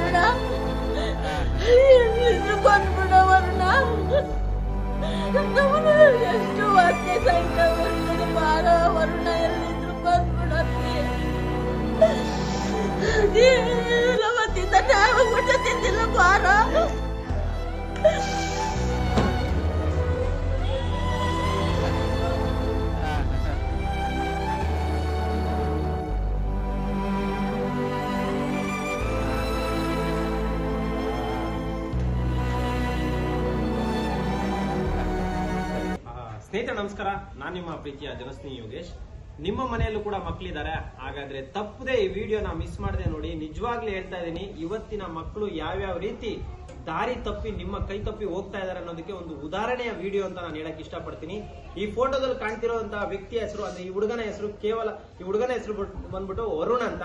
ವರುಣ? ಎಲ್ಲಿದ್ರು ಬಂದ್ಬಿಡ ವರುಣ? ನಮ್ಮನ್ನ ಎಷ್ಟು ವಾಕ್ಯ ಸಂಕಟ ಬರ್ತದೆ ಬಾರ ವರುಣ ಎಲ್ಲಿದ್ರು ಬಂದ್ಬಿಡತ್ತೆ? ಸ್ನೇಹಿತರೆ, ನಮಸ್ಕಾರ. ನಾನು ನಿಮ್ಮ ಪ್ರೀತಿಯ ಜನಸ್ನೇಹಿ ಯೋಗೇಶ್. ನಿಮ್ಮ ಮನೆಯಲ್ಲೂ ಕೂಡ ಮಕ್ಕಳಿದ್ದಾರೆ ಹಾಗಾದ್ರೆ ತಪ್ಪದೆ ಈ ವಿಡಿಯೋನ ಮಿಸ್ ಮಾಡದೆ ನೋಡಿ, ನಿಜವಾಗ್ಲೂ ಹೇಳ್ತಾ ಇದ್ದೀನಿ, ಇವತ್ತಿನ ಮಕ್ಕಳು ಯಾವ್ಯಾವ ರೀತಿ ದಾರಿ ತಪ್ಪಿ ನಿಮ್ಮ ಕೈ ತಪ್ಪಿ ಹೋಗ್ತಾ ಇದಾರೆ ಅನ್ನೋದಕ್ಕೆ ಒಂದು ಉದಾಹರಣೆಯ ವಿಡಿಯೋ ಅಂತ ನಾನು ಹೇಳಕ್ ಇಷ್ಟಪಡ್ತೀನಿ. ಈ ಫೋಟೋದಲ್ಲಿ ಕಾಣ್ತಿರುವಂತಹ ವ್ಯಕ್ತಿಯ ಹೆಸರು, ಅಂದ್ರೆ ಈ ಹುಡುಗನ ಹೆಸರು ಕೇವಲ, ಈ ಹುಡುಗನ ಹೆಸರು ಬಂದ್ಬಿಟ್ಟು ವರುಣ್ ಅಂತ.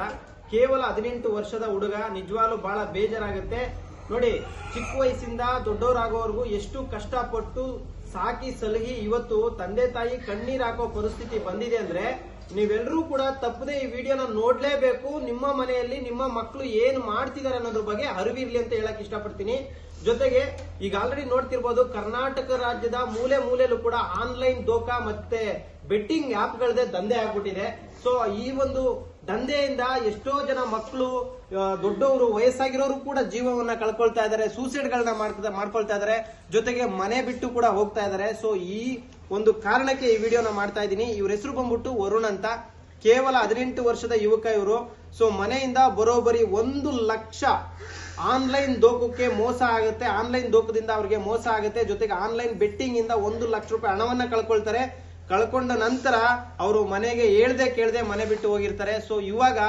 ಕೇವಲ ಹದಿನೆಂಟು ವರ್ಷದ ಹುಡುಗ, ನಿಜವಾಗ್ಲೂ ಬಹಳ ಬೇಜಾರಾಗುತ್ತೆ. ನೋಡಿ, ಚಿಕ್ಕ ವಯಸ್ಸಿಂದ ದೊಡ್ಡವರಾಗೋವರೆಗೂ ಎಷ್ಟು ಕಷ್ಟಪಟ್ಟು ಸಾಕಿ ಸಲಹಿ ಇವತ್ತು ತಂದೆ ತಾಯಿ ಕಣ್ಣೀರ್ ಹಾಕೋ ಪರಿಸ್ಥಿತಿ ಬಂದಿದೆ ಅಂದ್ರೆ ನೀವೆಲ್ಲರೂ ಕೂಡ ತಪ್ಪದೆ ಈ ವಿಡಿಯೋನ ನೋಡ್ಲೇಬೇಕು. ನಿಮ್ಮ ಮನೆಯಲ್ಲಿ ನಿಮ್ಮ ಮಕ್ಕಳು ಏನ್ ಮಾಡ್ತಿದ್ದಾರೆ ಅನ್ನೋದ್ರ ಬಗ್ಗೆ ಅರಿವಿರ್ಲಿ ಅಂತ ಹೇಳಕ್ ಇಷ್ಟಪಡ್ತೀನಿ. ಜೊತೆಗೆ ಈಗ ಆಲ್ರೆಡಿ ನೋಡ್ತಿರ್ಬೋದು ಕರ್ನಾಟಕ ರಾಜ್ಯದ ಮೂಲೆ ಮೂಲೆಯಲ್ಲೂ ಕೂಡ ಆನ್ಲೈನ್ ದೋಖಾ ಮತ್ತೆ ಬೆಟ್ಟಿಂಗ್ ಆಪ್ಗಳದೇ ದಂಧೆ ಆಗ್ಬಿಟ್ಟಿದೆ. ಸೊ ಈ ಒಂದು ದಂಧೆಯಿಂದ ಎಷ್ಟೋ ಜನ ಮಕ್ಕಳು ದೊಡ್ಡವರು, ವಯಸ್ಸಾಗಿರೋರು ಕೂಡ ಜೀವವನ್ನ ಕಳ್ಕೊಳ್ತಾ ಇದ್ದಾರೆ ಸೂಸೈಡ್ಗಳನ್ನ ಮಾಡ್ತಾ, ಮಾಡ್ಕೊಳ್ತಾ ಇದ್ದಾರೆ, ಜೊತೆಗೆ ಮನೆ ಬಿಟ್ಟು ಕೂಡ ಹೋಗ್ತಾ ಇದ್ದಾರೆ. ಸೊ ಈ ಒಂದು ಕಾರಣಕ್ಕೆ ಈ ವಿಡಿಯೋನ ಮಾಡ್ತಾ ಇದ್ದೀನಿ. ಇವ್ರ ಹೆಸರು ಬಂದ್ಬಿಟ್ಟು ವರುಣ್ ಅಂತ. ಕೇವಲ ಹದಿನೆಂಟು ವರ್ಷದ ಯುವಕ ಇವರು. ಸೊ ಮನೆಯಿಂದ ಬರೋಬರಿ ಒಂದು ಲಕ್ಷ ಆನ್ಲೈನ್ ದೋಕಕ್ಕೆ ಮೋಸ ಆಗುತ್ತೆ. ಆನ್ಲೈನ್ ದೋಕದಿಂದ ಅವ್ರಿಗೆ ಮೋಸ ಆಗುತ್ತೆ. ಜೊತೆಗೆ ಆನ್ಲೈನ್ ಬೆಟ್ಟಿಂಗ್ ಇಂದ ಒಂದು ಲಕ್ಷ ರೂಪಾಯಿ ಹಣವನ್ನ ಕಳ್ಕೊಳ್ತಾರೆ. ಕಳ್ಕೊಂಡ ನಂತರ ಅವರು ಮನೆಗೆ ಹೇಳ್ದೆ ಕೇಳ್ದೆ ಮನೆ ಬಿಟ್ಟು ಹೋಗಿರ್ತಾರೆ. ಸೊ ಇವಾಗ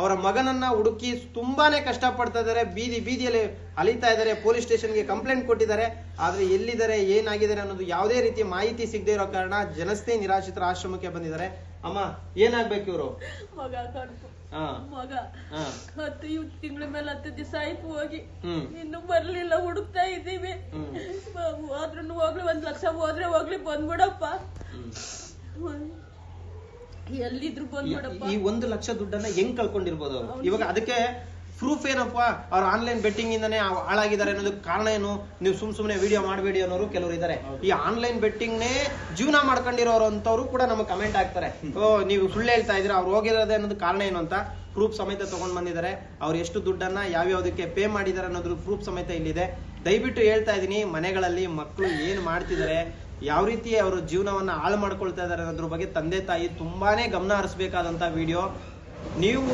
ಅವರ ಮಗನನ್ನ ಹುಡುಕಿ ತುಂಬಾನೇ ಕಷ್ಟ ಪಡ್ತಾ ಇದ್ದಾರೆ. ಬೀದಿ ಬೀದಿಯಲ್ಲಿ ಅಲಿತಾ ಇದ್ದಾರೆ, ಪೊಲೀಸ್ ಸ್ಟೇಷನ್ಗೆ ಕಂಪ್ಲೇಂಟ್ ಕೊಟ್ಟಿದ್ದಾರೆ. ಆದ್ರೆ ಎಲ್ಲಿದ್ದಾರೆ ಏನಾಗಿದ್ದಾರೆ ಅನ್ನೋದು ಯಾವುದೇ ರೀತಿ ಮಾಹಿತಿ ಸಿಗದೆ ಇರೋ ಕಾರಣ ಜನಸ್ನೇಹಿ ನಿರಾಶ್ರಿತರ ಆಶ್ರಮಕ್ಕೆ ಬಂದಿದ್ದಾರೆ. ಅಮ್ಮ ಏನಾಗ್ಬೇಕು ಇವರು? ಮಗ ಮಗ. ಹತ್ತು ಇವ್ ತಿಂಗಳ ಮೇಲೆ ಹತ್ತು ದಿವಸ ಆಯ್ತು ಹೋಗಿ. ಇನ್ನು ಬರ್ಲಿಲ್ಲ ಹುಡುಕ್ತಾ ಇದ್ದೀವಿ. ಆದ್ರೂ ಹೋದ್ರು ಹೋಗ್ಲಿ ಒಂದ್ ಲಕ್ಷ ಹೋದ್ರೆ ಹೋಗ್ಲಿ ಬಂದ್ಬಿಡಪ್ಪ. ಎಲ್ಲಿದ್ರು ಬಂದ್ಬಿಡಪ್ಪ. ಈ ಒಂದು ಲಕ್ಷ ದುಡ್ಡನ್ನ ಹೆಂಗ್ ಕಳ್ಕೊಂಡಿರ್ಬೋದು ಅವ್ರು? ಇವಾಗ ಅದಕ್ಕೆ ಪ್ರೂಫ್ ಏನಪ್ಪ? ಅವ್ರು ಆನ್ಲೈನ್ ಬೆಟ್ಟಿಂಗ್ ಇಂದಾನೆ ಹಾಳಾಗಿದ್ದಾರೆ ಅನ್ನೋದಕ್ಕೆ ಕಾರಣ ಏನು? ನೀವು ಸುಮ್ ಸುಮ್ನೆ ವಿಡಿಯೋ ಮಾಡಬೇಡಿ ಅನ್ನೋರು ಕೆಲವರು ಇದ್ದಾರೆ. ಈ ಆನ್ಲೈನ್ ಬೆಟ್ಟಿಂಗ್ ನೇ ಜೀವನ ಮಾಡ್ಕೊಂಡಿರೋರು ಅಂತವ್ರು ಕೂಡ ನಮಗೆ ಕಮೆಂಟ್ ಆಗ್ತಾರೆ ಓ, ನೀವು ಸುಳ್ಳು ಹೇಳ್ತಾ ಇದ್ರೆ ಅವ್ರು ಹೋಗಿರೋದೇ ಅನ್ನೋದು ಕಾರಣ ಏನು ಅಂತ ಪ್ರೂಫ್ ಸಮೇತ ತಗೊಂಡ್ ಬಂದಿದ್ದಾರೆ. ಅವ್ರು ಎಷ್ಟು ದುಡ್ಡನ್ನ ಯಾವ್ಯಾವ್ದಕ್ಕೆ ಪೇ ಮಾಡಿದ್ದಾರೆ ಅನ್ನೋದ್ರ ಪ್ರೂಫ್ ಸಮೇತ ಇಲ್ಲಿದೆ. ದಯವಿಟ್ಟು ಹೇಳ್ತಾ ಇದೀನಿ, ಮನೆಗಳಲ್ಲಿ ಮಕ್ಕಳು ಏನ್ ಮಾಡ್ತಿದ್ದಾರೆ, ಯಾವ ರೀತಿ ಅವರು ಜೀವನವನ್ನ ಹಾಳು ಮಾಡ್ಕೊಳ್ತಾ ಇದ್ದಾರೆ ಅನ್ನೋದ್ರ ಬಗ್ಗೆ ತಂದೆ ತಾಯಿ ತುಂಬಾನೇ ಗಮನ ಹರಿಸಬೇಕಾದಂತ ವಿಡಿಯೋ ನೀವು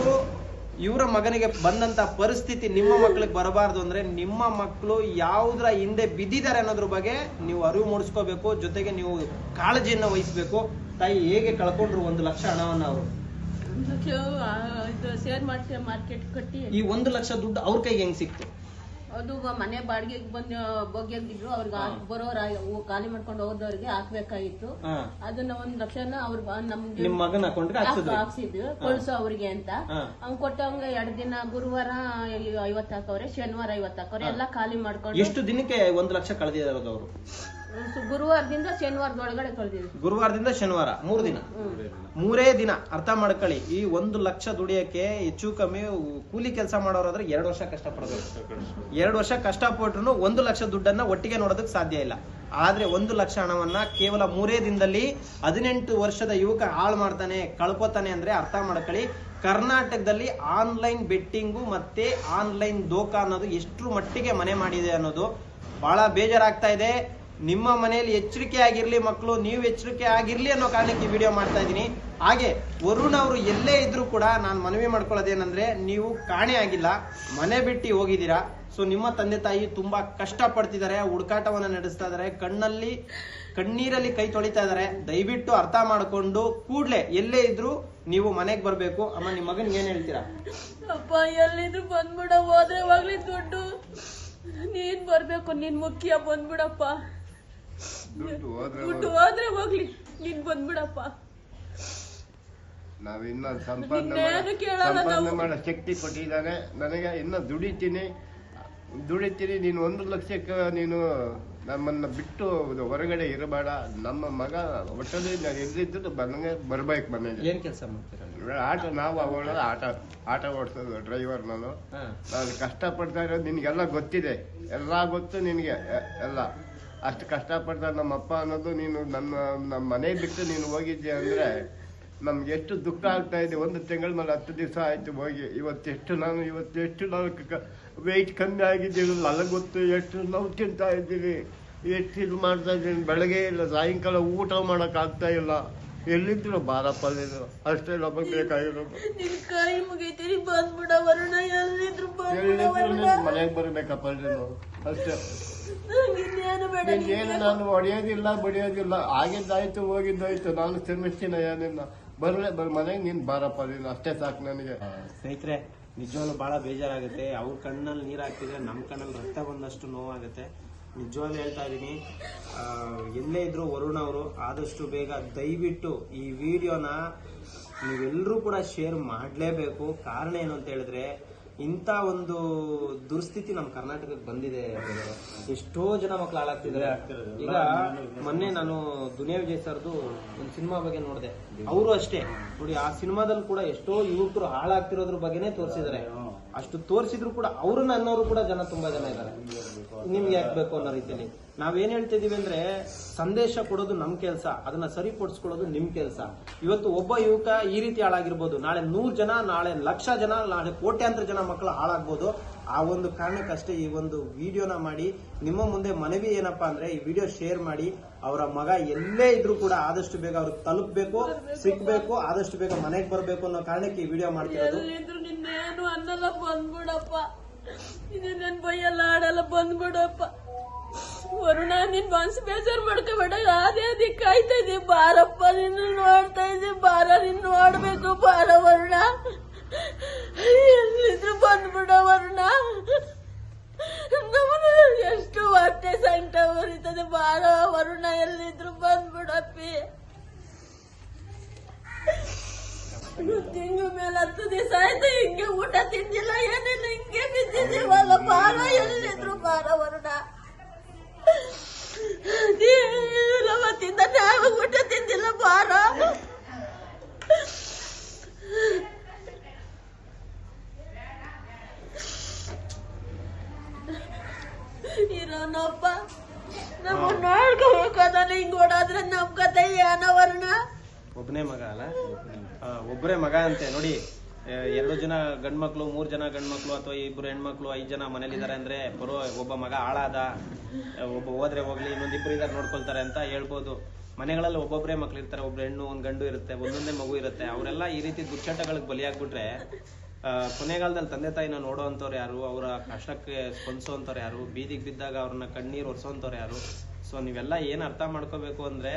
ಇವರ ಮಗನಿಗೆ ಬಂದಂತ ಪರಿಸ್ಥಿತಿ ನಿಮ್ಮ ಮಕ್ಕಳಿಗೆ ಬರಬಾರ್ದು ಅಂದ್ರೆ ನಿಮ್ಮ ಮಕ್ಕಳು ಯಾವುದ್ರ ಹಿಂದೆ ಬಿದ್ದಿದ್ದಾರೆ ಅನ್ನೋದ್ರ ಬಗ್ಗೆ ನೀವು ಅರಿವು ಮೂಡಿಸ್ಕೋಬೇಕು ಜೊತೆಗೆ ನೀವು ಕಾಳಜಿಯನ್ನ ವಹಿಸ್ಬೇಕು. ತಾಯಿ ಹೇಗೆ ಕಳ್ಕೊಂಡ್ರು ಒಂದು ಲಕ್ಷ ಹಣವನ್ನ ಅವರು? ಶೇರ್ ಮಾರ್ಕೆಟ್ ಕಟ್ಟಿ. ಈ ಒಂದು ಲಕ್ಷ ದುಡ್ಡು ಅವ್ರ ಕೈಗೆ ಹೆಂಗ್ ಸಿಕ್ತು? ಅದು ಮನೆ ಬಾಡಿಗೆಗೆ ಬಂದು ಬಗೆಗಿದ್ರು ಅವ್ರಿಗೆ ಬರೋ ಬರೋರ ಖಾಲಿ ಮಾಡ್ಕೊಂಡು ಹೋದವ್ರಿಗೆ ಹಾಕ್ಬೇಕಾಗಿತ್ತು. ಅದನ್ನ ಒಂದ್ ಲಕ್ಷನ ಅವ್ರ ನಮ್ಗೆ ನಿಮ್ ಮಗನ ಹಾಕ್ಸಿದ್ವಿ ಕಳ್ಸೋ ಅವ್ರಿಗೆ ಅಂತ. ಅವ್ ಅವ್ನ್ ಕೊಟ್ಟವಂಗ ಎರಡ್ ದಿನ ಗುರುವಾರ ಐವತ್ ಹಾಕವ್ರೆ ಶನಿವಾರ ಐವತ್ ಹಾಕವ್ರೆ ಎಲ್ಲಾ ಖಾಲಿ ಮಾಡ್ಕೊಂಡು ಎಷ್ಟು ದಿನಕ್ಕೆ ಒಂದ್ ಲಕ್ಷ ಕಳೆದಿದ್ದಾರೆ ಅವರು? ಗುರುವಾರದಿಂದ ಶನಿವಾರದೊಳಗಡೆ ಗುರುವಾರದಿಂದ ಶನಿವಾರ ಮೂರು ದಿನ. ಮೂರೇ ದಿನ ಅರ್ಥ ಮಾಡ್ಕೊಳ್ಳಿ. ಈ ಒಂದು ಲಕ್ಷ ದುಡಿಯಕ್ಕೆ ಹೆಚ್ಚು ಕಮ್ಮಿ ಕೂಲಿ ಕೆಲಸ ಮಾಡೋರಾದ್ರೆ ಎರಡು ವರ್ಷ ಕಷ್ಟಪಡಬೇಕು. ಎರಡು ವರ್ಷ ಕಷ್ಟಪಟ್ರು ಒಂದು ಲಕ್ಷ ದುಡ್ಡನ್ನ ಒಟ್ಟಿಗೆ ನೋಡೋದಕ್ಕೆ ಸಾಧ್ಯ ಇಲ್ಲ. ಆದ್ರೆ ಒಂದು ಲಕ್ಷ ಹಣವನ್ನ ಕೇವಲ ಮೂರೇ ದಿನದಲ್ಲಿ ಹದಿನೆಂಟು ವರ್ಷದ ಯುವಕ ಹಾಳು ಮಾಡ್ತಾನೆ ಕಳ್ಕೊತಾನೆ ಅಂದ್ರೆ ಅರ್ಥ ಮಾಡ್ಕೊಳ್ಳಿ. ಕರ್ನಾಟಕದಲ್ಲಿ ಆನ್ಲೈನ್ ಬೆಟ್ಟಿಂಗು ಮತ್ತೆ ಆನ್ಲೈನ್ ದೋಖಾ ಅನ್ನೋದು ಎಷ್ಟು ಮಟ್ಟಿಗೆ ಮನೆ ಮಾಡಿದೆ ಅನ್ನೋದು ಬಹಳ ಬೇಜಾರಾಗ್ತಾ ಇದೆ. ನಿಮ್ಮ ಮನೆಯಲ್ಲಿ ಎಚ್ಚರಿಕೆ ಆಗಿರಲಿ ಮಕ್ಕಳು, ನೀವು ಎಚ್ಚರಿಕೆ ಆಗಿರಲಿ ಅನ್ನೋ ಕಾರಣಕ್ಕೆ ವಿಡಿಯೋ ಮಾಡ್ತಾ ಇದ್ದೀನಿ. ಹಾಗೆ, ವರುಣ್ ಅವರು ಎಲ್ಲೇ ಇದ್ರೂ ಕೂಡ ನಾನು ಮನವಿ ಮಾಡ್ಕೊಳ್ಳೋದೇನಂದ್ರೆ, ನೀವು ಕಾಣೆ ಆಗಿಲ್ಲ, ಮನೆ ಬಿಟ್ಟು ಹೋಗಿದ್ದೀರಾ. ಸೊ ನಿಮ್ಮ ತಂದೆ ತಾಯಿ ತುಂಬಾ ಕಷ್ಟ ಪಡ್ತಿದ್ದಾರೆ ಹುಡುಕಾಟವನ್ನ ನಡೆಸ್ತಾ ಇದ್ದಾರೆ. ಕಣ್ಣಲ್ಲಿ, ಕಣ್ಣೀರಲ್ಲಿ ಕೈ ತೊಳಿತಾ ಇದ್ದಾರೆ. ದಯವಿಟ್ಟು ಅರ್ಥ ಮಾಡಿಕೊಂಡು ಕೂಡ್ಲೆ ಎಲ್ಲೇ ಇದ್ರು ನೀವು ಮನೆಗೆ ಬರಬೇಕು. ಅಮ್ಮ ನಿಮ್ಮ ಮಗನ್ ಏನ್ ಹೇಳ್ತೀರಾ? ಅಪ್ಪ, ಎಲ್ಲಿದ್ರು ಬಂದ್ಬಿಡ, ಹೋದ್ರೆ ಹೋಗ್ಲಿ ದುಡ್ಡು. ನೀನ್ ಬರ್ಬೇಕು, ನೀನ್ ಮುಖ್ಯ, ಬಂದ್ಬಿಡಪ್ಪ. ದುಡ್ಡು ಹೋದ್ರೆ ಹೋಗ್ಲಿ. ನೀನ್ ಬಂದ್ಬಿಡಪ್ಪ. ನಾವಿನ್ನ ಸಂಪಾದನೆ ಸಂಪಾದನೆ. ಮಾಡೋ ಶಕ್ತಿ ಕೊಟ್ಟಿದ್ದಾನೆ ನನಗೆ ಇನ್ನ ದುಡಿತೀನಿ. ದುಡಿತೀನಿ. ನೀನು ಒಂದು ಲಕ್ಷಕ್ಕೆ ನೀನು ನಮ್ಮನ್ನ ಬಿಟ್ಟು ಹೊರಗಡೆ ಇರಬೇಡ. ನಮ್ಮ ಮಗ ಒಟ್ಟಲ್ಲಿ ನಾನು ಎಲ್ಲಿದ್ದು ಬಂದಂಗೆ ಬರ್ಬೇಕು ಮನೇಲಿ ಏನ್ ಕೆಲಸ ಮಾಡ್ತೀರ? ಆಟ ನಾವು ಅವಳ ಆಟ ಆಟ ಓಡಿಸೋದು ಡ್ರೈವರ್ ನಾನು. ನಾನು ಕಷ್ಟಪಡ್ತಾ ಇರೋದು ನಿನಗೆಲ್ಲ ಗೊತ್ತಿದೆ. ಎಲ್ಲ ಗೊತ್ತು ನಿನಗೆ ಎಲ್ಲ. ಅಷ್ಟು ಕಷ್ಟಪಡ್ತಾರೆ ನಮ್ಮ ಅಪ್ಪ ಅನ್ನೋದು ನೀನು ನನ್ನ ನಮ್ಮ ಮನೆ ಬಿಟ್ಟು ನೀನು ಹೋಗಿದ್ದೆ ಅಂದ್ರೆ ನಮ್ಗೆ ಎಷ್ಟು ದುಃಖ ಆಗ್ತಾ ಇದೆ. ಒಂದು ತಿಂಗಳ ಮೇಲೆ ಹತ್ತು ದಿವಸ ಆಯ್ತು ಹೋಗಿ. ಇವತ್ತೆಷ್ಟು ನಾನು ಇವತ್ತೆಷ್ಟು ನಾವು ವೆಯ್ಟ್ ಕಮ್ಮಿ ಆಗಿದ್ದೀವಿ. ಅಲ್ಲ ಗೊತ್ತು ಎಷ್ಟು ನಾವು ತಿಂತಾ ಇದ್ದೀವಿ. ಎಷ್ಟು ಇದು ಮಾಡ್ತಾ ಇದ್ದೀನಿ ಬೆಳಗ್ಗೆ ಇಲ್ಲ ಸಾಯಂಕಾಲ ಊಟ ಮಾಡೋಕ್ಕಾಗ್ತಾ ಆಗ್ತಾ ಇಲ್ಲ. ಎಲ್ಲಿದ್ರು ಬಾರಪ್ಪ ನೀನು. ಅಷ್ಟೇ ನಮಗೆ ಬೇಕಾಗಿರೋದು ಎಲ್ಲಿದ್ರು ಮನೆಗೆ ಬರಬೇಕಪ್ಪ ನೀನು. ಅಷ್ಟೇ. ನಂಗ್ ಇನ್ನೇನು ಬೇಡ ನೀನ್ ಏನು ನಾನು ಹೊಡೆಯೋದಿಲ್ಲ ಬಡಿಯೋದಿಲ್ಲ. ಆಗಿದ್ದಾಯ್ತು ಹೋಗಿದ್ದಾಯ್ತು. ನಾನು ಕ್ಷಮಿಸ್ತೀನಿ ಏನಿಲ್ಲ. ಬರ್ಲೆ ಬರ್ ಮನೆಗೆ ನೀನು ಬಾರಪ್ಪ ನೀನು ಅಷ್ಟೇ ಸಾಕು ನನಗೆ. ಸ್ನೇಹಿತರೆ ನಿಜವಾಗ್ಲೂ ಬಹಳ ಬೇಜಾರಾಗುತ್ತೆ. ಅವ್ರ ಕಣ್ಣಲ್ಲಿ ನೀರು ಹಾಕ್ತಿದ್ರೆ ನಮ್ಮ ಕಣ್ಣಲ್ಲಿ ರಕ್ತ ಬಂದಷ್ಟು ನೋವಾಗುತ್ತೆ. ನಿಜವಾಗ್ಲೂ ಹೇಳ್ತಾ ಇದ್ದೀನಿ ಆ, ಎಲ್ಲೇ ಇದ್ರು ವರುಣ್ ಅವರು ಆದಷ್ಟು ಬೇಗ ದಯವಿಟ್ಟು ಈ ವಿಡಿಯೋನ ನೀವೆಲ್ಲರೂ ಕೂಡ ಶೇರ್ ಮಾಡಲೇಬೇಕು. ಕಾರಣ ಏನು ಅಂತ ಹೇಳಿದ್ರೆ ಇಂಥ ಒಂದು ದುರ್ಸ್ಥಿತಿ ನಮ್ಮ ಕರ್ನಾಟಕಕ್ಕೆ ಬಂದಿದೆ ಎಷ್ಟೋ ಜನ ಮಕ್ಕಳು ಹಾಳಾಗ್ತಿದ್ದಾರೆ ಈಗ ಮೊನ್ನೆ ನಾನು ದುನಿಯಾ ವಿಜಯ್ ಸರ್ದು ಒಂದು ಸಿನಿಮಾ ಬಗ್ಗೆ ನೋಡಿದೆ. ಅವರು ಅಷ್ಟೇ. ನೋಡಿ, ಆ ಸಿನಿಮಾದಲ್ಲಿ ಕೂಡ ಎಷ್ಟೋ ಯುವಕರು ಹಾಳಾಗ್ತಿರೋದ್ರ ಬಗ್ಗೆನೇ ತೋರಿಸಿದ್ದಾರೆ. ಅಷ್ಟು ತೋರಿಸಿದ್ರು ಕೂಡ ಅವ್ರನ್ನ ಅನ್ನೋರು ಕೂಡ ಜನ ತುಂಬಾ ಜನ ಇದ್ದಾರೆ. ನಿಮ್ಗೆ ಯಾಕೆ ಬೇಕು ಅನ್ನೋ ರೀತಿಯಲ್ಲಿ. ನಾವೇನ್ ಹೇಳ್ತಿದೀವಿ ಅಂದ್ರೆ, ಸಂದೇಶ ಕೊಡೋದು ನಮ್ ಕೆಲಸ, ಅದನ್ನ ಸರಿಪಡಿಸ್ಕೊಳ್ಳೋದು ನಿಮ್ ಕೆಲಸ. ಇವತ್ತು ಒಬ್ಬ ಯುವಕ ಈ ರೀತಿ ಹಾಳಾಗಿರ್ಬೋದು. ನಾಳೆ ನೂರ್ ಜನ, ನಾಳೆ ಲಕ್ಷ ಜನ, ನಾಳೆ ಕೋಟ್ಯಾಂತರ ಜನ ಮಕ್ಕಳು ಹಾಳಾಗ್ಬೋದು. ಆ ಒಂದು ಕಾರಣಕ್ಕಷ್ಟೇ ಈ ಒಂದು ವಿಡಿಯೋನ ಮಾಡಿ, ನಿಮ್ಮ ಮುಂದೆ ಮನವಿ ಏನಪ್ಪಾ ಅಂದ್ರೆ ಈ ವಿಡಿಯೋ ಶೇರ್ ಮಾಡಿ ಅವರ ಮಗ ಎಲ್ಲೇ ಇದ್ರೂ ಕೂಡ ಆದಷ್ಟು ಬೇಗ ಅವ್ರಿಗೆ ತಲುಪಬೇಕು ಸಿಗ್ಬೇಕು ಆದಷ್ಟು ಬೇಗ ಮನೆಗೆ ಬರಬೇಕು ಅನ್ನೋ ಕಾರಣಕ್ಕೆ ಈ ವಿಡಿಯೋ ಮಾಡ್ತಿರೋದು. ಎಲ್ಲಿದ್ರು ನಿನ್ನೇನು ಅನ್ನಲ್ಲ ಬಂದ್ಬಿಡಪ್ಪ. ಇದು ನನ್ ಬೈಯಲ್ಲ ಆಡಲ್ಲ ಬಂದ್ಬಿಡಪ್ಪ. ವರುಣ ನಿನ್ ಮನ್ಸು ಬೇಜಾರ್ ಮಾಡ್ಕೋಬೇಡ. ಅದೇ ಅದೇ ಕಾಯ್ತಾ ಇದ್ದೆ? ಬಾರಪ್ಪ ನಿನ್ನ ನೋಡ್ತಾ ಇದ್ದೆ. ಬಾರ ನಿನ್ ನೋಡ್ಬೇಕು ಬಾರ ವರುಣ. ಎಲ್ಲಿದ್ರು ಬಂದ್ಬಿಡ ವರುಣ. ಎಷ್ಟು ಹೊಟ್ಟೆ ಸಂಕಟ ಉರಿತದೆ ಬಾರ ವರುಣ ಎಲ್ಲಿದ್ರು ಬಂದ್ಬಿಡಪ್ಪಿ. ತಿಂಗ ಮೇಲೆ ಹತ್ತು ದಿವಸ ಆಯ್ತು, ಹಿಂಗೆ ಊಟ ತಿಂದಿಲ್ಲ, ಏನಿಲ್ಲ, ಹಿಂಗೆ ಬಿದ್ದಿದ್ದೀವಲ್ಲ ಬಾರ ಎಲ್ಲಿದ್ರು ಬಾರ ವರುಣ. ತಿಂದ ಊಟ ತಿಂದಿಲ್ಲ ಬಾರ ಇರೋನಪ್ಪ. ನಮ್ಮ ನೋಡ್ಕೋಬೇಕು ಅದನ್ನ ಹಿಂಗ್ ಓಡಾದ್ರೆ ನಮ್ ಕತೆ ಏನವರ್ಣ ಒಬ್ಬನೇ ಮಗ ಅಲ್ಲ? ಒಬ್ಬರೇ ಒಬ್ರೇ ಮಗ ಅಂತೆ ನೋಡಿ. ಎರಡು ಜನ ಗಂಡ್ಮಕ್ಳು ಮೂರ್ ಜನ ಗಂಡ್ಮಕ್ಳು ಅಥವಾ ಇಬ್ರು ಹೆಣ್ಮಕ್ಳು ಐದ್ ಜನ ಮನೇಲಿದ್ದಾರೆ ಅಂದ್ರೆ ಬರೋ ಒಬ್ಬ ಮಗ ಆಳಾದ ಒಬ್ಬ ಹೋದ್ರೆ ಹೋಗ್ಲಿ ಇನ್ನೊಂದಿಬ್ರು ಇದಾರೆ ನೋಡ್ಕೊಳ್ತಾರೆ ಅಂತ ಹೇಳ್ಬೋದು. ಮನೆಗಳಲ್ಲಿ ಒಬ್ಬೊಬ್ರೇ ಮಕ್ಳು ಇರ್ತಾರೆ ಒಬ್ರು ಹೆಣ್ಣು ಒಂದ್ ಗಂಡು ಇರುತ್ತೆ ಒಂದೊಂದೇ ಮಗು ಇರುತ್ತೆ. ಅವರೆಲ್ಲ ಈ ರೀತಿ ದುಶ್ಚಟಗಳಿಗೆ ಬಲಿಯಾಗ್ಬಿಟ್ರೆ ಕೊನೆಗಾಲದಲ್ಲಿ ತಂದೆ ತಾಯಿನ ನೋಡೋವಂಥವ್ರು ಯಾರು? ಅವರ ಕಷ್ಟಕ್ಕೆ ಸ್ಪಂದಿಸೋವಂಥವ್ರು ಯಾರು? ಬೀದಿಗೆ ಬಿದ್ದಾಗ ಅವ್ರನ್ನ ಕಣ್ಣೀರು ಒರೆಸೋವಂಥವ್ರು ಯಾರು? ಸೊ ನೀವೆಲ್ಲ ಏನು ಅರ್ಥ ಮಾಡ್ಕೋಬೇಕು ಅಂದ್ರೆ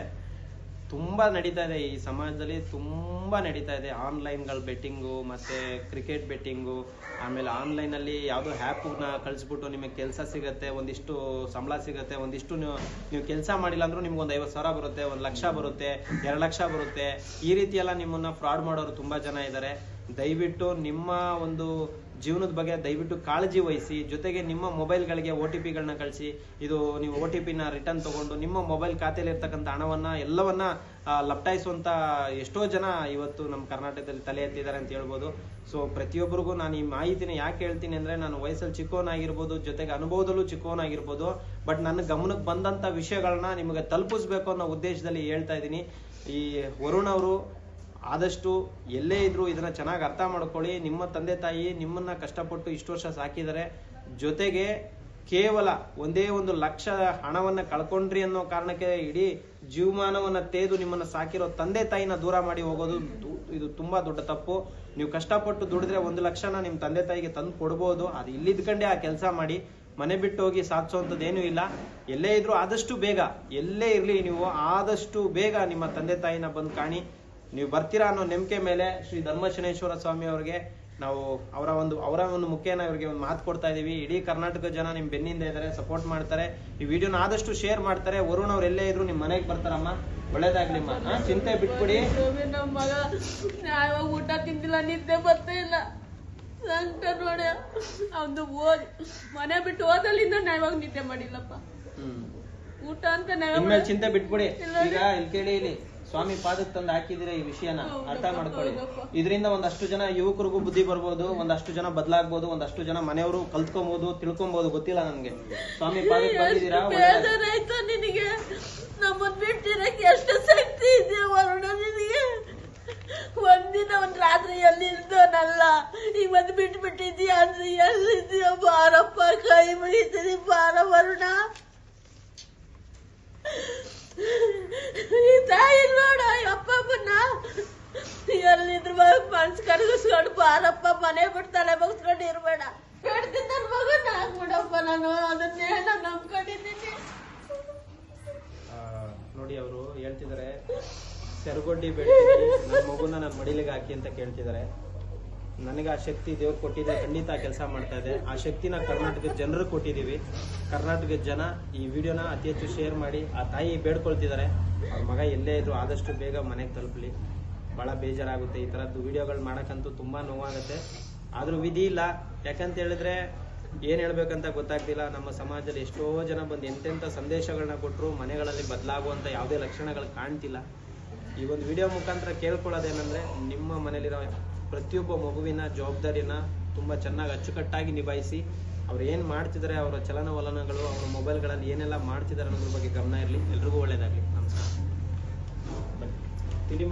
ತುಂಬಾ ನಡೀತಾ ಇದೆ ಈ ಸಮಾಜದಲ್ಲಿ, ತುಂಬಾ ನಡೀತಾ ಇದೆ ಆನ್ಲೈನ್ಗಳು ಬೆಟ್ಟಿಂಗು, ಮತ್ತೆ ಕ್ರಿಕೆಟ್ ಬೆಟ್ಟಿಂಗು, ಆಮೇಲೆ ಆನ್ಲೈನಲ್ಲಿ ಯಾವುದೋ ನ ಕಳಿಸ್ಬಿಟ್ಟು ನಿಮಗೆ ಕೆಲಸ ಸಿಗುತ್ತೆ, ಒಂದಿಷ್ಟು ಸಂಬಳ ಸಿಗುತ್ತೆ, ಒಂದಿಷ್ಟು ನೀವು ನೀವು ಕೆಲಸ ಮಾಡಿಲ್ಲ ಅಂದ್ರು ನಿಮ್ಗೆ ಒಂದು ಐವತ್ತು ಸಾವಿರ ಬರುತ್ತೆ, ಒಂದು ಲಕ್ಷ ಬರುತ್ತೆ, ಎರಡು ಲಕ್ಷ ಬರುತ್ತೆ. ಈ ರೀತಿ ನಿಮ್ಮನ್ನು ನಿಮ್ಮನ್ನ ಫ್ರಾಡ್ ಮಾಡೋರು ತುಂಬಾ ಜನ ಇದ್ದಾರೆ. ದಯವಿಟ್ಟು ನಿಮ್ಮ ಒಂದು ಜೀವನದ ಬಗ್ಗೆ ದಯವಿಟ್ಟು ಕಾಳಜಿ ವಹಿಸಿ, ಜೊತೆಗೆ ನಿಮ್ಮ ಮೊಬೈಲ್ಗಳಿಗೆ ಒ ಟಿ ಪಿಗಳನ್ನ ಕಳಿಸಿ. ಇದು ನೀವು ಒ ಟಿ ಪಿನ ರಿಟರ್ನ್ ತಗೊಂಡು ನಿಮ್ಮ ಮೊಬೈಲ್ ಖಾತೆಯಲ್ಲಿ ಇರ್ತಕ್ಕಂಥ ಹಣವನ್ನ, ಎಲ್ಲವನ್ನ ಲಪ್ಟಾಯಿಸುವಂತ ಎಷ್ಟೋ ಜನ ಇವತ್ತು ನಮ್ಮ ಕರ್ನಾಟಕದಲ್ಲಿ ತಲೆ ಎತ್ತಿದ್ದಾರೆ ಅಂತ ಹೇಳ್ಬೋದು. ಸೊ ಪ್ರತಿಯೊಬ್ಬರಿಗೂ ನಾನು ಈ ಮಾಹಿತಿನ ಯಾಕೆ ಹೇಳ್ತೀನಿ ಅಂದ್ರೆ, ನಾನು ವಯಸ್ಸಲ್ಲಿ ಚಿಕ್ಕವನಾಗಿರ್ಬೋದು ಜೊತೆಗೆ ಅನುಭವದಲ್ಲೂ ಚಿಕ್ಕವನಾಗಿರ್ಬೋದು ಬಟ್ ನನ್ನ ಗಮನಕ್ಕೆ ಬಂದಂತ ವಿಷಯಗಳನ್ನ ನಿಮಗೆ ತಲುಪಿಸ್ಬೇಕು ಅನ್ನೋ ಉದ್ದೇಶದಲ್ಲಿ ಹೇಳ್ತಾ ಇದ್ದೀನಿ. ಈ ವರುಣ್ ಅವರು ಆದಷ್ಟು ಎಲ್ಲೇ ಇದ್ರು ಇದನ್ನ ಚೆನ್ನಾಗಿ ಅರ್ಥ ಮಾಡ್ಕೊಳ್ಳಿ. ನಿಮ್ಮ ತಂದೆ ತಾಯಿ ನಿಮ್ಮನ್ನ ಕಷ್ಟಪಟ್ಟು ಇಷ್ಟು ವರ್ಷ ಸಾಕಿದ್ದಾರೆ ಜೊತೆಗೆ ಕೇವಲ ಒಂದೇ ಒಂದು ಲಕ್ಷ ಹಣವನ್ನ ಕಳ್ಕೊಂಡ್ರಿ ಅನ್ನೋ ಕಾರಣಕ್ಕೆ ಇಡೀ ಜೀವಮಾನವನ್ನ ತೇದು ನಿಮ್ಮನ್ನ ಸಾಕಿರೋ ತಂದೆ ತಾಯಿನ ದೂರ ಮಾಡಿ ಹೋಗೋದು ಇದು ತುಂಬಾ ದೊಡ್ಡ ತಪ್ಪು. ನೀವು ಕಷ್ಟಪಟ್ಟು ದುಡಿದ್ರೆ ಒಂದು ಲಕ್ಷನ ನಿಮ್ ತಂದೆ ತಾಯಿಗೆ ತಂದು ಕೊಡ್ಬೋದು. ಅದು ಇಲ್ಲಿದ್ಕಂಡೆ ಆ ಕೆಲಸ ಮಾಡಿ. ಮನೆ ಬಿಟ್ಟು ಹೋಗಿ ಸಾಧಿಸುವಂತದ್ದೇನು ಏನೂ ಇಲ್ಲ. ಎಲ್ಲೇ ಇದ್ರು ಆದಷ್ಟು ಬೇಗ, ಎಲ್ಲೇ ಇರಲಿ ನೀವು, ಆದಷ್ಟು ಬೇಗ ನಿಮ್ಮ ತಂದೆ ತಾಯಿನ ಬಂದು ಕಾಣಿ. ನೀವು ಬರ್ತೀರಾ ಅನ್ನೋ ನಂಬಿಕೆ ಮೇಲೆ ಶ್ರೀ ಧರ್ಮಶನೇಶ್ವರ ಸ್ವಾಮಿ ಅವರಿಗೆ ನಾವು ಅವರ ಒಂದು ಅವರ ಒಂದು ಮುಖೇನ ಇವರಿಗೆ ಒಂದು ಮಾತು ಕೊಡ್ತಾ ಇದ್ದೀವಿ ಇಡೀ ಕರ್ನಾಟಕ ಜನ ನಿಮ್ ಬೆನ್ನಿಂದ ಇದ್ದಾರೆ ಸಪೋರ್ಟ್ ಮಾಡ್ತಾರೆ. ಈ ವಿಡಿಯೋನ ಆದಷ್ಟು ಶೇರ್ ಮಾಡ್ತಾರೆ. ವರುಣ್ ಅವ್ರು ಎಲ್ಲೇ ಇದ್ರು ನಿಮ್ ಮನೆಗೆ ಬರ್ತಾರಮ್ಮ. ಒಳ್ಳೇದಾಗ್ಲಿಮ್ಮ? ಚಿಂತೆ ಬಿಟ್ಬಿಡಿ. ಮಗ ಊಟ ತಿಂದಿಲ್ಲ ನಿದ್ದೆ ಬರ್ತಾ ಇಲ್ಲ. ಸಂಕಟ ನೋಡಿ. ಅವ್ನು ಓದಿ ಮನೆ ಬಿಟ್ಟು ಹೋದಲ್ಲಿಂದ ನಾ ಇವಾಗ ನಿದ್ದೆ ಮಾಡಿಲ್ಲಪ್ಪ. ಊಟ ಅಂತ ಚಿಂತೆ ಬಿಟ್ಬಿಡಿ. ಈಗ ಇಲ್ಲಿ ಕೇಳಿ ಇಲ್ಲಿ. ಸ್ವಾಮಿ ಪಾದಕ್ಕೆ ತಂದು ಹಾಕಿದಿರ ಈ ವಿಷಯನ? ಅರ್ಥ ಮಾಡ್ಕೊಳ್ಳಿ. ಇದರಿಂದ ಒಂದಷ್ಟು ಜನ ಯುವಕರಿಗೂ ಬುದ್ಧಿ ಬರ್ಬೋದು ಒಂದಷ್ಟು ಜನ ಬದಲಾಗ್ಬೋದು ಒಂದಷ್ಟು ಜನ ಮನೆಯವರು ಕಲ್ತ್ಕೊಬಹುದು ತಿಳ್ಕೊಬಹುದು ಗೊತ್ತಿಲ್ಲ ನನ್ಗೆ. ಸ್ವಾಮಿ ಪಾದಕ್ಕೆ ಬಂದಿದ್ದೀರಾ? ನಿನಗೆ? ನಮ್ಮನ್ ಬಿಟ್ಟಿರಕ್ಕೆ ಎಷ್ಟು ಶಕ್ತಿ ಇದೆಯಾ ವರುಣ ನಿನಗೆ? ಒಂದಿನ ಒಂದ್ ರಾತ್ರಿ ಎಲ್ಲಿದ್ದೋನಲ್ಲ ಇವತ್ತು ಬಿಟ್ಟು ಬಿಟ್ಟಿದ್ಯಾ ಅಂದ್ರೆ ಎಲ್ಲಿದ್ಯಾ ಬಾರಪ್ಪ ಕೈ ಮುಗಿತೀನಿ ಬಾರ ವರುಣ. ಈ ತಾಯಿ ನೋಡ ಅಪ್ಪಮ್ಮನ ಎಲ್ಲಿದ್ರು ಮನ್ಸ್ ಕರಗಿಸ್ಕೊಂಡು ಬಾರಪ್ಪ ಮನೆ ಬಿಟ್ಟು ತಲೆ ಬಗ್ಸ್ಕೊಂಡು ಇರ್ಬೇಡ. ಹೇಳ್ತೀನಿ ನನ್ನ ಮಗನ ಆಗ್ಬಿಡಪ್ಪ ನಾನು ಅದನ್ನೇನೋ ನಂಬ್ಕೊಂಡಿದ್ದೀನಿ. ಆ, ನೋಡಿ ಅವರು ಹೇಳ್ತಿದ್ದಾರೆ ಸೆರಗೊಡ್ಡಿ ಬೆಳೆ ನನ್ನ ಮಗುನ ನನ್ನ ಮಡಿಲಿಗೆ ಹಾಕಿ ಅಂತ ಕೇಳ್ತಿದ್ದಾರೆ. ನನಗೆ ಆ ಶಕ್ತಿ ದೇವ್ರು ಕೊಟ್ಟಿದೆ, ಖಂಡಿತ ಕೆಲಸ ಮಾಡ್ತಾ ಇದೆ. ಆ ಶಕ್ತಿನ ಕರ್ನಾಟಕದ ಜನರು ಕೊಟ್ಟಿದ್ದೀವಿ. ಕರ್ನಾಟಕದ ಜನ ಈ ವಿಡಿಯೋನ ಅತಿ ಹೆಚ್ಚು ಶೇರ್ ಮಾಡಿ, ಆ ತಾಯಿ ಬೇಡ್ಕೊಳ್ತಿದ್ದಾರೆ. ಅವ್ರ ಮಗ ಎಲ್ಲೇ ಇದ್ರು ಆದಷ್ಟು ಬೇಗ ಮನೆಗೆ ತಲುಪಲಿ. ಭಾಳ ಬೇಜಾರಾಗುತ್ತೆ ಈ ಥರದ್ದು ವಿಡಿಯೋಗಳು ಮಾಡೋಕ್ಕಂತೂ ತುಂಬ ನೋವಾಗುತ್ತೆ. ಆದರೂ ವಿಧಿ ಇಲ್ಲ. ಯಾಕಂತ ಹೇಳಿದ್ರೆ ಏನು ಹೇಳ್ಬೇಕಂತ ಗೊತ್ತಾಗ್ತಿಲ್ಲ ನಮ್ಮ ಸಮಾಜದಲ್ಲಿ ಎಷ್ಟೋ ಜನ ಬಂದು ಎಂತೆಂಥ ಸಂದೇಶಗಳನ್ನ ಕೊಟ್ಟರು ಮನೆಗಳಲ್ಲಿ ಬದಲಾಗುವಂಥ ಯಾವುದೇ ಲಕ್ಷಣಗಳು ಕಾಣ್ತಿಲ್ಲ. ಈ ಒಂದು ವಿಡಿಯೋ ಮುಖಾಂತರ ಕೇಳ್ಕೊಳ್ಳೋದೇನೆಂದ್ರೆ ನಿಮ್ಮ ಮನೆಯಲ್ಲಿರೋ ಪ್ರತಿಯೊಬ್ಬ ಮಗುವಿನ ಜವಾಬ್ದಾರಿನ ತುಂಬ ಚೆನ್ನಾಗಿ ಅಚ್ಚುಕಟ್ಟಾಗಿ ನಿಭಾಯಿಸಿ, ಅವ್ರು ಏನು ಮಾಡ್ತಿದ್ದಾರೆ ಅವರ ಚಲನವಲನಗಳು, ಅವರ ಮೊಬೈಲ್ಗಳಲ್ಲಿ ಏನೆಲ್ಲ ಮಾಡ್ತಿದ್ದಾರೆ ಅನ್ನೋದ್ರ ಬಗ್ಗೆ ಗಮನ ಇರಲಿ. ಎಲ್ರಿಗೂ ಒಳ್ಳೆಯದಾಗಲಿ ನಮಸ್ಕಾರ. ಬನ್ನಿ. ತಿಂಡಿ